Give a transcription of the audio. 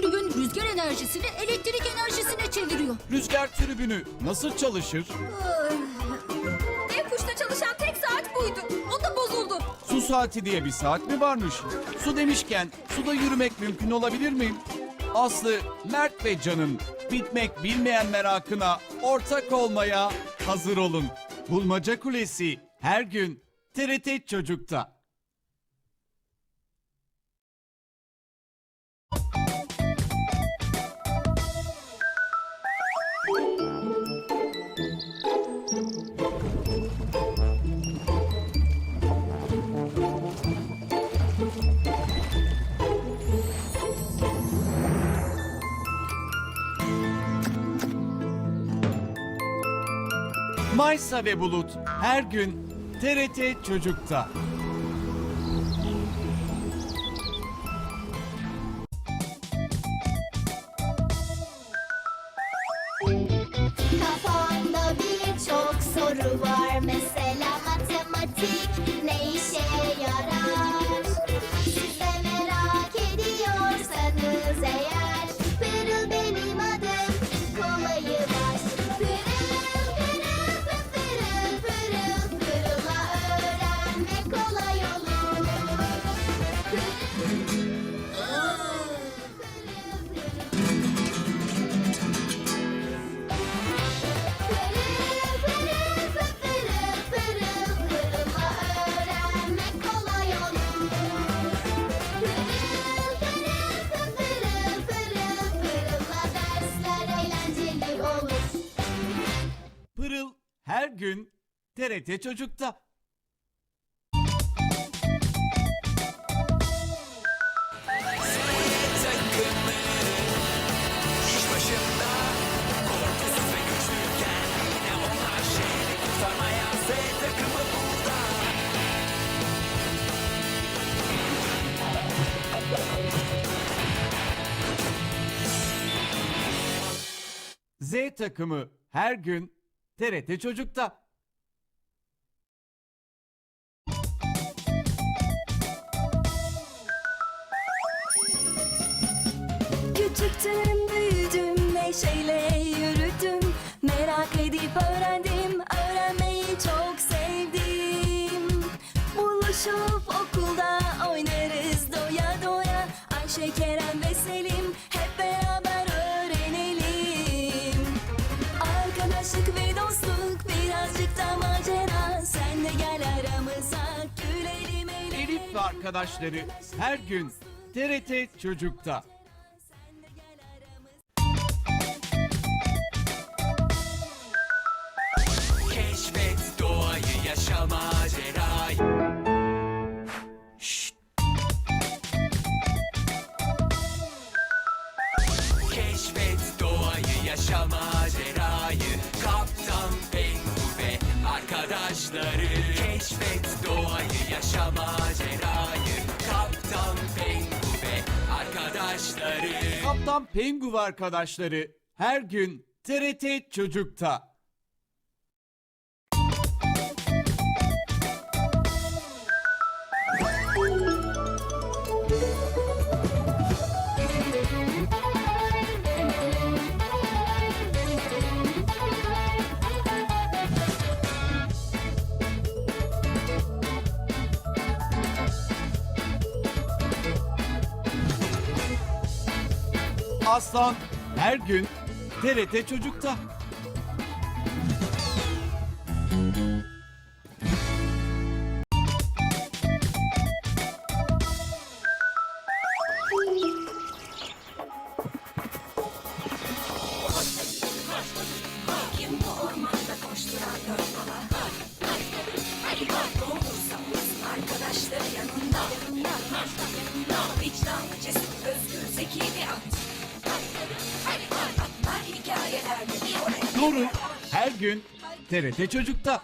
tribün rüzgar enerjisini elektrik enerjisine çeviriyor. Rüzgar tribünü nasıl çalışır? Ev kuşta çalışan tek saat buydu. O da bozuldu. Su saati diye bir saat mi varmış? Su demişken suda yürümek mümkün olabilir mi? Aslı, Mert ve Can'ın bitmek bilmeyen merakına ortak olmaya hazır olun. Bulmaca Kulesi her gün TRT Çocuk'ta. Maysa ve Bulut her gün TRT Çocuk'ta. Kafamda birçok soru var Mesela matematik ne işe her gün TRT Çocuk'ta. Z takımı her gün TRT Çocuk'ta. Küçüktüm büyüdüm neşeyle yürüdüm. Merak edip öğrendim öğrenmeyi çok sevdim. Buluşup okulda oynarız doya doya. Ayşe, Kerem ve Selim hep arkadaşları her gün TRT Çocuk'ta. Keşfet doğayı yaşa macerayı Kaptan Pengu arkadaşları her gün TRT Çocuk'ta. Aslan her gün TRT Çocuk'ta. Doğru her gün TRT Çocuk'ta.